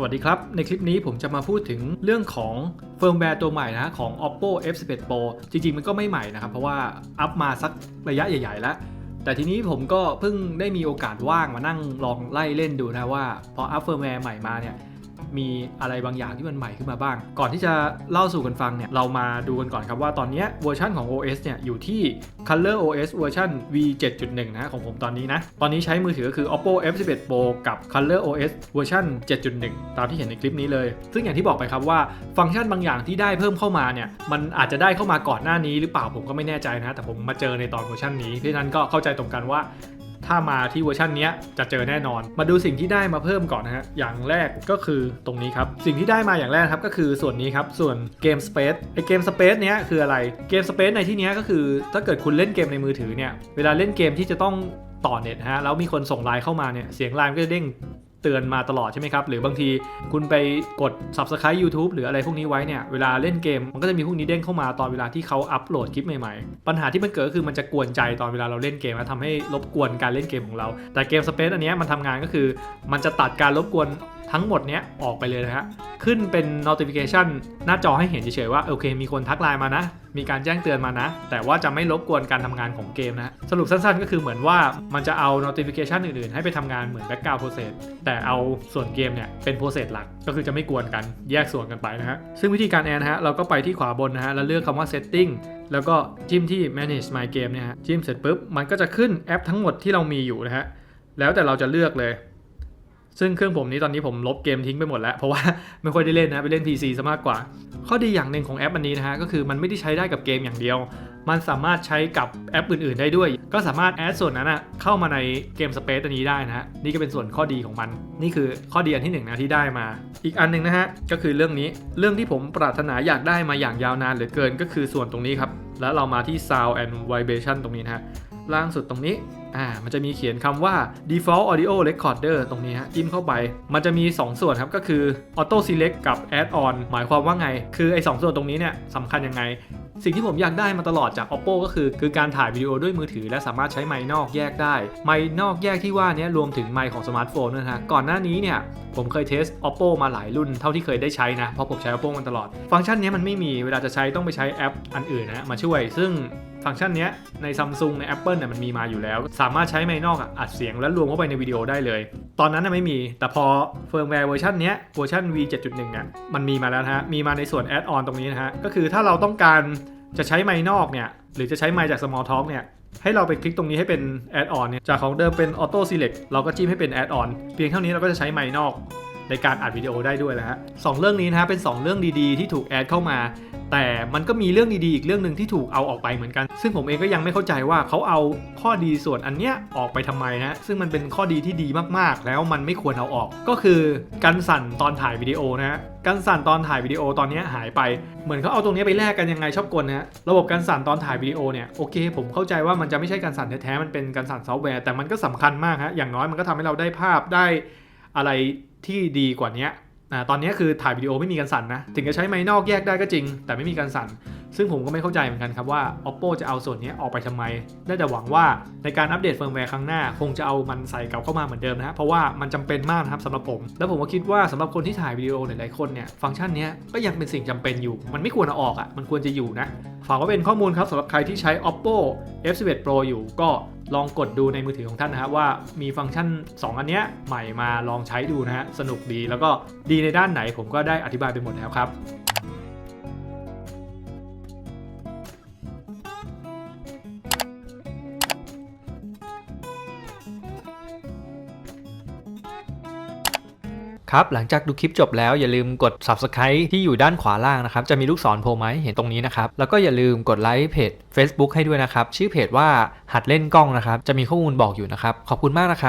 สวัสดีครับ ในคลิปนี้ผมจะมาพูดถึงเรื่องของเฟิร์มแวร์ตัวใหม่นะฮะของ oppo f11 pro จริงๆ มันก็ไม่ใหม่นะครับ เพราะว่าอัพมาสักระยะใหญ่ ๆ แล้ว แต่ทีนี้ผมก็เพิ่งได้มีโอกาสว่างมานั่งลองไล่เล่นดูนะว่า พออัพเฟิร์มแวร์ใหม่มาเนี่ย มีอะไรบางอย่างที่มันใหม่ขึ้นมาบ้าง ก่อนที่จะเล่าสู่กันฟังเนี่ย เรามาดูกันก่อนครับว่าตอนนี้เวอร์ชันของ OS เนี่ย อยู่ที่ Color OS เวอร์ชัน V 7.1 นะของผมตอนนี้นะ ตอนนี้ใช้มือถือก็คือ Oppo F11 Pro กับ Color OS เวอร์ชัน7.1 ตามที่เห็นในคลิปนี้เลย ซึ่งอย่างที่บอกไปครับว่าฟังก์ชันบางอย่างที่ได้เพิ่มเข้ามาเนี่ย มันอาจจะได้เข้ามาก่อนหน้านี้หรือเปล่าผมก็ไม่แน่ใจนะ แต่ผมมาเจอในตอนเวอร์ชันนี้เพราะนั้นก็เข้าใจตรงกันว่า ถ้ามาที่เวอร์ชันนี้จะเจอแน่นอน มาดูสิ่งที่ได้มาเพิ่มก่อนนะฮะ อย่างแรกก็คือตรงนี้ครับ สิ่งที่ได้มาอย่างแรกครับก็คือส่วนนี้ครับ ส่วนเกม Space ไอเกม Space เนี้ยคืออะไร เกม Space ในที่นี้ก็คือ ถ้าเกิดคุณเล่นเกมในมือถือเนี่ย เวลาเล่นเกมที่จะต้องต่อเน็ตฮะ แล้วมีคนส่งไลน์เข้ามาเนี่ย เสียงไลน์ก็จะเด้ง เตือนมาตลอดใช่ไหมครับ หรือบางทีคุณไปกด subscribe YouTube หรืออะไรพวกนี้ไว้เนี่ย เวลาเล่นเกมมันก็จะมีพวกนี้เด้งเข้ามาตอนเวลาที่เขาอัปโหลดคลิปใหม่ๆ ปัญหาที่มันเกิดก็คือมันจะกวนใจตอนเวลาเราเล่นเกมและทำให้รบกวนการเล่นเกมของเรา แต่เกม Space อันนี้มันทำงานก็คือ มันจะตัดการรบกวนทั้งหมดเนี้ยออกไปเลยนะฮะ ขึ้นเป็น notification หน้าจอให้เห็นเฉยๆว่า โอเค มีคนทักไลน์มานะ มีการแจ้งเตือนมานะ แต่ว่าจะไม่รบกวนการทำงานของเกมนะ สรุปสั้นๆ ก็คือเหมือนว่ามันจะเอา notification อื่นๆ ให้ไปทำงานเหมือน background process แต่เอาส่วนเกมเนี่ยเป็น process หลัก ก็คือจะไม่กวนกันแยกส่วนกันไปนะฮะ ซึ่งวิธีการแอนนะฮะเราก็ไปที่ขวาบนนะฮะแล้วเลือกคำว่า setting แล้วก็จิ้มที่ manage my game เนี่ยฮะจิ้มเสร็จปุ๊บมันก็จะขึ้นแอปทั้งหมดที่เรามีอยู่นะฮะแล้วแต่เราจะเลือกเลย ซึ่งเครื่องผมนี้ตอนนี้ผมลบเกมทิ้งไปหมดแล้ว เพราะว่าไม่ค่อยได้เล่นนะไปเล่น PC ซะมากกว่า ข้อดีอย่างหนึ่งของแอปอันนี้นะฮะก็คือมันไม่ได้ใช้ได้กับเกมอย่างเดียว มันสามารถใช้กับแอปอื่น ๆ ได้ด้วย ก็สามารถแอดส่วนนั้นนะเข้ามาในเกม Space อันนี้ได้นะฮะนี่ก็เป็นส่วนข้อดีของมัน นี่คือข้อดีอันที่หนึ่งนะที่ได้มา อีกอันหนึ่งนะฮะก็คือเรื่องนี้เรื่องที่ผมปรารถนาอยากได้มาอย่างยาวนานเหลือเกินก็คือส่วนตรงนี้ครับแล้วเรามาที่ Sound and Vibration ตรงนี้นะฮะ ล่างสุดตรงนี้ อ่า มันจะมีเขียนคำว่า default audio recorder ตรงนี้ฮะ จิ้มเข้าไป มันจะมี 2 ส่วนครับ ก็คือ auto select กับ add on หมายความว่าไง คือไอ้สส่วนตรงนี้เนี่ยสำคัญยังไง สิ่งที่ผมอยากได้มาตลอดจาก oppo ก็คือ คือการถ่ายวิดีโอด้วยมือถือ และสามารถใช้ไมค์นอกแยกได้ ไมค์นอกแยกที่ว่านี้รวมถึงไมค์ของสมาร์ทโฟนด้วยนะฮะ ก่อนหน้านี้เนี่ยผมเคยเทส oppo มาหลายรุ่นเท่าที่เคยได้ใช้นะ เพราะผมใช้ oppo มันตลอด ฟังก์ชันนี้มันไม่มี เวลาจะใช้ต้องไปใช้แอปอันอื่นนะมาช่วย ซึ่ง ฟังก์ชันนี้ใน Samsung ใน Apple เนี่ยมันมีมาอยู่แล้ว สามารถใช้ไมค์นอกอัดเสียงแล้วรวมเข้าไปในวิดีโอได้เลย ตอนนั้นไม่มี แต่พอเฟิร์มแวร์เวอร์ชันนี้เวอร์ชัน V 7.1เนี่ยมันมีมาแล้วฮะ มีมาในส่วนแอดออนตรงนี้นะฮะ ก็คือถ้าเราต้องการจะใช้ไมค์นอกเนี่ยหรือจะใช้ไมค์จาก Small Talk เนี่ยให้เราไปคลิกตรงนี้ให้เป็นแอดออนเนี่ยจากของเดิมเป็น Auto Select เราก็จิ้มให้เป็นแอดออนเพียงเท่านี้เราก็จะใช้ไมค์นอกในการอัดวิดีโอได้ด้วยนะฮะสองเรื่องนี้นะฮะเป็น 2 เรื่องดีๆ ที่ถูกแอดเข้ามา แต่มันก็มีเรื่องดีๆอีกเรื่องหนึ่งที่ถูกเอาออกไปเหมือนกัน ซึ่งผมเองก็ยังไม่เข้าใจว่าเขาเอาข้อดีส่วนอันเนี้ยออกไปทำไมนะซึ่งมันเป็นข้อดีที่ดีมากๆ แล้วมันไม่ควรเอาออก ก็คือการสั่นตอนถ่ายวิดีโอนะฮะการสั่นตอนถ่ายวิดีโอตอนเนี้ยหายไป เหมือนเขาเอาตรงนี้ไปแลกกันยังไงชอบกลนะฮะระบบการสั่นตอนถ่ายวิดีโอเนี่ยโอเค ผมเข้าใจว่ามันจะไม่ใช่การสั่นแท้ๆมันเป็นการสั่นซอฟต์แวร์แต่มันก็สำคัญมากฮะอย่างน้อยมันก็ทำให้เราได้ภาพได้อะไรที่ดีกว่านี้ อ่าตอนนี้คือถ่ายวิดีโอไม่มีการสั่นนะ ถึงจะใช้ไมนอกแยกได้ก็จริง แต่ไม่มีการสั่น ซึ่งผมก็ไม่เข้าใจเหมือนกันครับว่า oppo จะเอาส่วนนี้ออกไปทำไม ได้แต่หวังว่าในการอัปเดตเฟิร์มแวร์ครั้งหน้า คงจะเอามันใส่กลับเข้ามาเหมือนเดิมนะฮะเพราะว่ามันจำเป็นมากนะครับสำหรับผม แล้วผมก็คิดว่าสำหรับคนที่ถ่ายวิดีโอหลายๆคนเนี่ยฟังก์ชันนี้ก็ยังเป็นสิ่งจำเป็นอยู่ มันไม่ควรเอาออกอะ่ะมันควรจะอยู่นะฝากไว้เป็นข้อมูลครับสำหรับใครที่ใช้ oppo f11 pro อยู่ก็ลองกดดูในมือถือของท่านนะฮะว่ามีฟังก์ชัน 2 อันเนี้ยใหม่มาลองใช้ดูนะฮะสนุกดีแล้วก็ดีในด้านไหนผมก็ได้อธิบายไปหมดแล้วครับ ครับ หลังจากดูคลิปจบแล้วอย่าลืมกด subscribe ที่อยู่ด้านขวาล่างนะครับ จะมีลูกศรโผล่มาให้เห็นตรงนี้นะครับ แล้วก็อย่าลืมกดไลค์เพจ Facebook ให้ด้วยนะครับ ชื่อเพจว่าหัดเล่นกล้องนะครับ จะมีข้อมูลบอกอยู่นะครับ ขอบคุณมากนะครับ